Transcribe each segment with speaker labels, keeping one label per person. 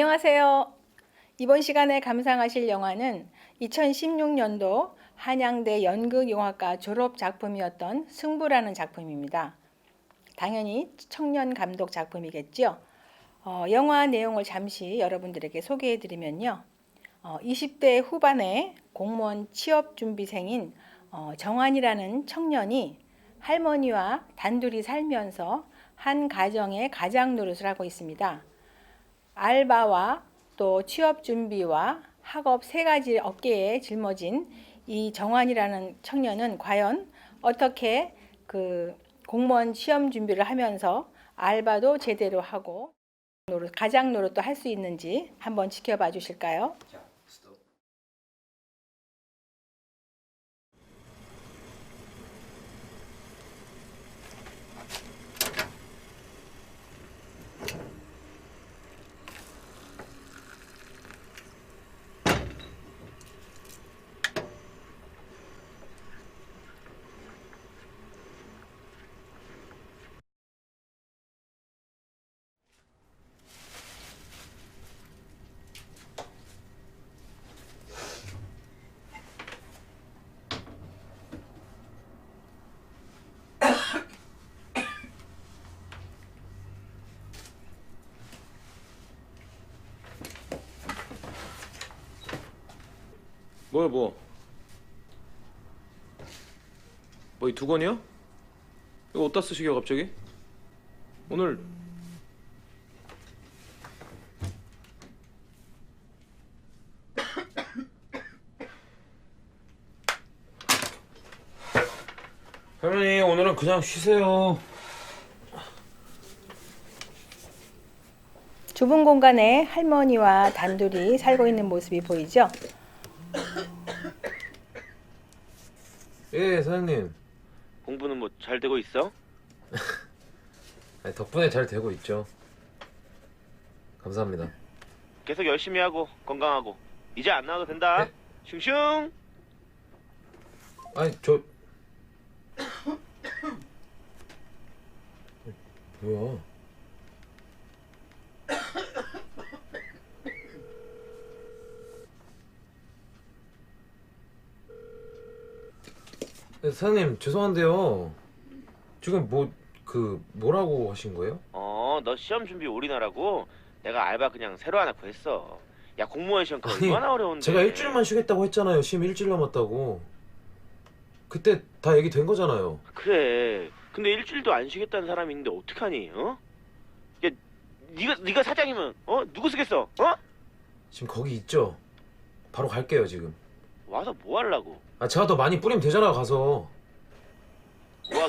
Speaker 1: 안녕하세요. 이번 시간에 감상하실 영화는 2016년도 한양대 연극영화과 졸업 작품이었던 승부라는 작품입니다. 당연히 청년 감독 작품이겠죠. 어, 영화 내용을 잠시 여러분들에게 소개해 드리면요. 어, 20대 후반의 공무원 취업 준비생인 어, 정환이라는 청년이 할머니와 단둘이 살면서 한 가정의 가장 노릇을 하고 있습니다. 알바와 또 취업 준비와 학업 세 가지 어깨에 짊어진 이 정환이라는 청년은 과연 어떻게 그 공무원 시험 준비를 하면서 알바도 제대로 하고 가장 노릇도 할 수 있는지 한번 지켜봐 주실까요?
Speaker 2: 뭐야 뭐? 뭐 이 두 권이요? 이거 어디다 쓰시게요 갑자기? 오늘 할머니 오늘은 그냥 쉬세요.
Speaker 1: 좁은 공간에 할머니와 단둘이 살고 있는 모습이 보이죠?
Speaker 2: 예 사장님.
Speaker 3: 공부는 뭐 잘 되고 있어?
Speaker 2: 아니, 덕분에 잘 되고 있죠. 감사합니다.
Speaker 3: 계속 열심히 하고 건강하고 이제 안 나와도 된다.
Speaker 2: 네.
Speaker 3: 슝슝.
Speaker 2: 아니 저 뭐야? 사장님 죄송한데요. 지금 뭐 그 뭐라고 하신 거예요?
Speaker 3: 어, 너 시험 준비 올인하라고 내가 알바 그냥 새로 하나 구했어. 야 공무원 시험 그거
Speaker 2: 아니,
Speaker 3: 얼마나 어려운데.
Speaker 2: 제가 일주일만 쉬겠다고 했잖아요. 시험 일주일 남았다고. 그때 다 얘기 된 거잖아요.
Speaker 3: 그래. 근데 일주일도 안 쉬겠다는 사람이 있는데 어떡하니? 어? 야, 네가 네가 사장이면 어 누구 쓰겠어? 어?
Speaker 2: 지금 거기 있죠. 바로 갈게요 지금.
Speaker 3: 와서 뭐 하려고?
Speaker 2: 아 제가 더 많이 뿌리면 되잖아요 가서.
Speaker 3: 와,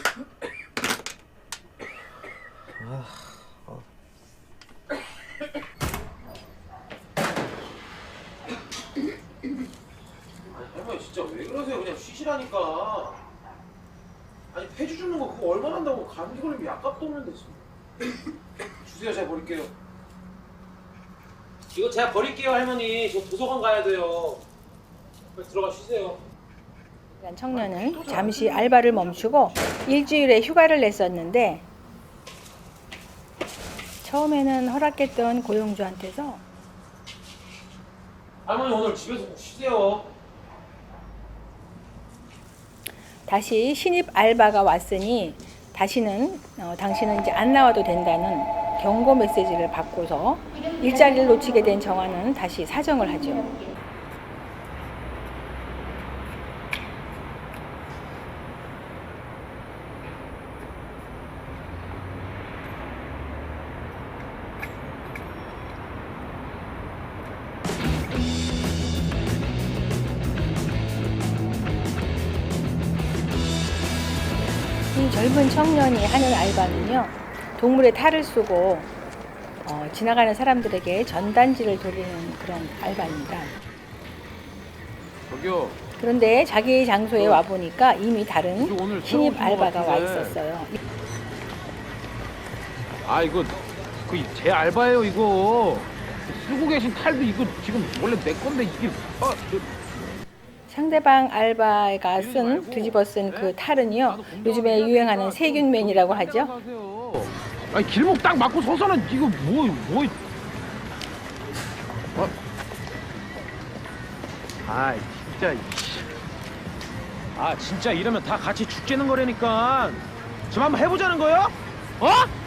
Speaker 2: 아니 할머니 진짜 왜 그러세요? 그냥 쉬시라니까. 아니 폐주 주는 거 그거 얼마 난다고 감기 걸리면 약값도 없는데 지금. 주세요 제가 버릴게요. 이거 제가 버릴게요 할머니. 저 도서관 가야 돼요. 빨리 들어가 쉬세요.
Speaker 1: 청년은 잠시 알바를 멈추고 일주일의 휴가를 냈었는데 처음에는 허락했던 고용주한테서
Speaker 2: 할머니 오늘 집에서 꼭 쉬세요.
Speaker 1: 다시 신입 알바가 왔으니 다시는 어, 당신은 이제 안 나와도 된다는 경고 메시지를 받고서 일자리를 놓치게 된 정화는 다시 사정을 하죠. 젊은 청년이 하는 알바는요, 동물의 탈을 쓰고 어, 지나가는 사람들에게 전단지를 돌리는 그런 알바입니다.
Speaker 4: 저기요,
Speaker 1: 그런데 자기 장소에 와 보니까 이미 다른 신입 알바가 와. 있었어요.
Speaker 4: 아 이거 그 제 알바예요 이거. 쓰고 계신 탈도 이거 지금 원래 내 건데 이게 아, 저,
Speaker 1: 상대방 알바가 쓴 뒤집어 쓴 그 탈은요, 요즘에 유행하는 세균맨이라고 하죠.
Speaker 4: 아니 길목 딱 맞고 서서는 이거 뭐 뭐.
Speaker 2: 아 진짜. 아 진짜 이러면 다 같이 죽지는 거라니까 지금 한번 해보자는 거요? 어? 어?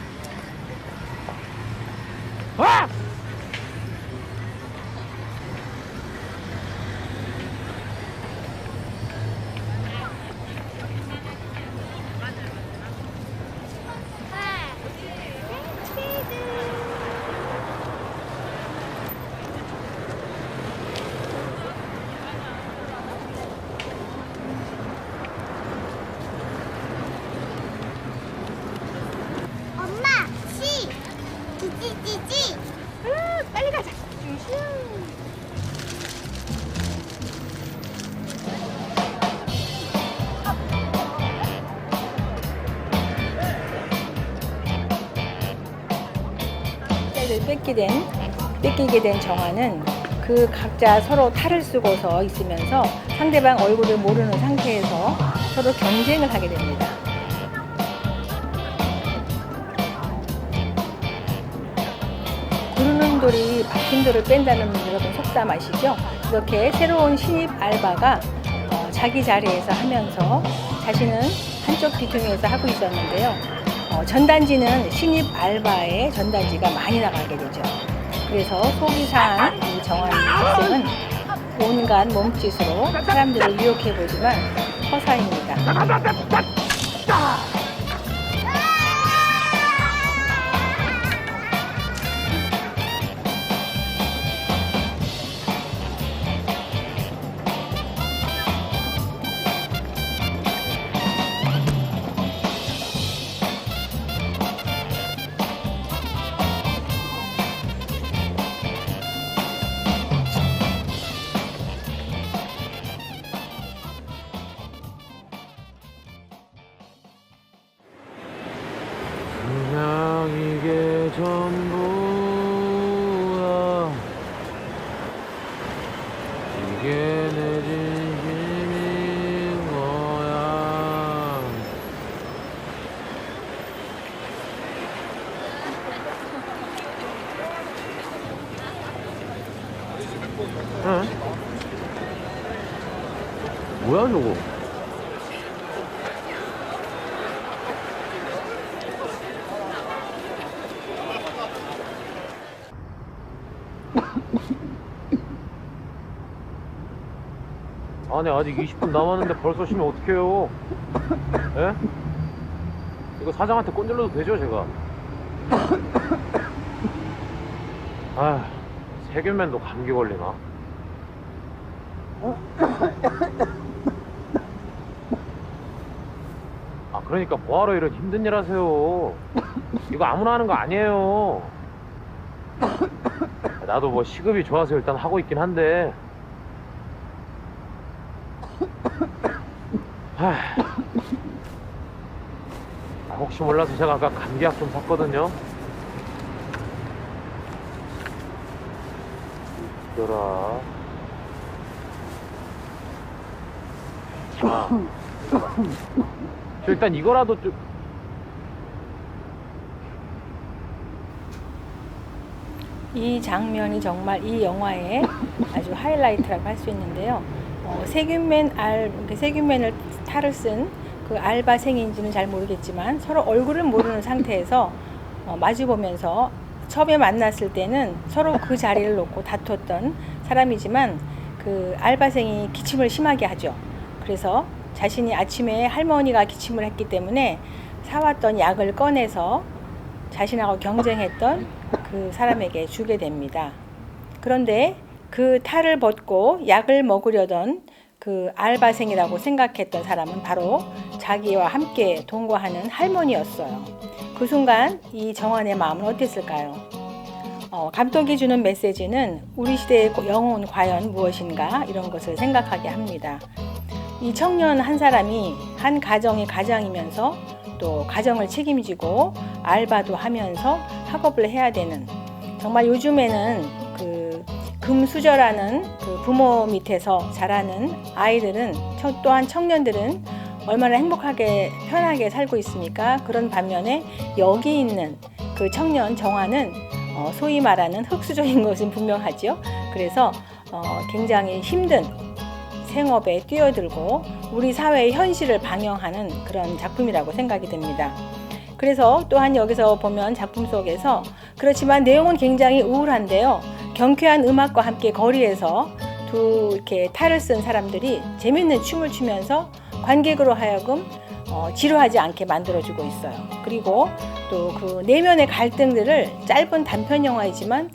Speaker 5: 찌찌찌찌! 빨리 가자.
Speaker 1: 를 뺏게 된 뺏기게 된 정화는 그 각자 서로 탈을 쓰고서 있으면서 상대방 얼굴을 모르는 상태에서 서로 경쟁을 하게 됩니다. 돌이 박힌 돌을 뺀다는 여러분 속담 아시죠? 이렇게 새로운 신입 알바가 어, 자기 자리에서 하면서 자신은 한쪽 귀퉁이에서 하고 있었는데요. 어, 전단지는 신입 알바의 전단지가 많이 나가게 되죠. 그래서 속이 상한 이 정한 학생은 온갖 몸짓으로 사람들을 유혹해 보지만 허사입니다.
Speaker 2: 응? 뭐야 저거 아니 아직 20분 남았는데 벌써 쉬면 어떡해요 예? 이거 사장한테 꼰질러도 되죠 제가 아 세균맨도 감기 걸리나? 아 그러니까 뭐하러 이런 힘든 일 하세요? 이거 아무나 하는 거 아니에요. 나도 뭐 시급이 좋아서 일단 하고 있긴 한데. 하... 아, 혹시 몰라서 제가 아까 감기약 좀 샀거든요. 있더라. 아, 저 일단 이거라도 좀.
Speaker 1: 이 장면이 정말 이 영화의 아주 하이라이트라고 할 수 있는데요. 어, 세균맨 알, 이렇게 세균맨을 탈을 쓴 그 알바생인지는 잘 모르겠지만 서로 얼굴을 모르는 상태에서 어, 마주 보면서 처음에 만났을 때는 서로 그 자리를 놓고 다퉜던 사람이지만 그 알바생이 기침을 심하게 하죠. 그래서 자신이 아침에 할머니가 기침을 했기 때문에 사왔던 약을 꺼내서 자신하고 경쟁했던 그 사람에게 주게 됩니다. 그런데 그 탈을 벗고 약을 먹으려던 그 알바생이라고 생각했던 사람은 바로 자기와 함께 동거하는 할머니였어요. 그 순간 이 정환의 마음은 어땠을까요? 어, 감독이 주는 메시지는 우리 시대의 영혼 과연 무엇인가 이런 것을 생각하게 합니다. 이 청년 한 사람이 한 가정의 가장이면서 또 가정을 책임지고 알바도 하면서 학업을 해야 되는 정말 요즘에는 그 금수저라는 그 부모 밑에서 자라는 아이들은 청- 또한 청년들은 얼마나 행복하게 편하게 살고 있습니까? 그런 반면에 여기 있는 그 청년 정화는 어, 소위 말하는 흑수저인 것은 분명하지요. 그래서 어, 굉장히 힘든 생업에 뛰어들고 우리 사회의 현실을 방영하는 그런 작품이라고 생각이 됩니다. 그래서 또한 여기서 보면 작품 속에서 그렇지만 내용은 굉장히 우울한데요. 경쾌한 음악과 함께 거리에서 두 이렇게 탈을 쓴 사람들이 재밌는 춤을 추면서 관객으로 하여금 어, 지루하지 않게 만들어주고 있어요. 그리고 또 그 내면의 갈등들을 짧은 단편 영화이지만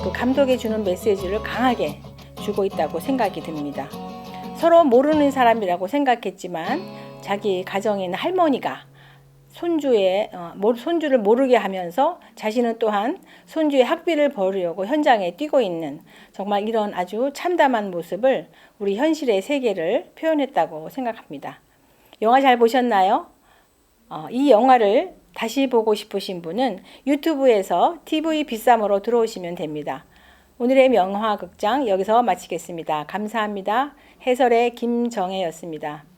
Speaker 1: 그 감독이 주는 메시지를 강하게 주고 있다고 생각이 듭니다. 서로 모르는 사람이라고 생각했지만 자기 가정에 있는 할머니가 손주의 어, 모- 손주를 모르게 하면서 자신은 또한 손주의 학비를 벌으려고 현장에 뛰고 있는 정말 이런 아주 참담한 모습을 우리 현실의 세계를 표현했다고 생각합니다. 영화 잘 보셨나요? 어, 이 영화를 다시 보고 싶으신 분은 유튜브에서 TV 비쌈으로 들어오시면 됩니다. 오늘의 명화극장 여기서 마치겠습니다. 감사합니다. 해설의 김정혜였습니다.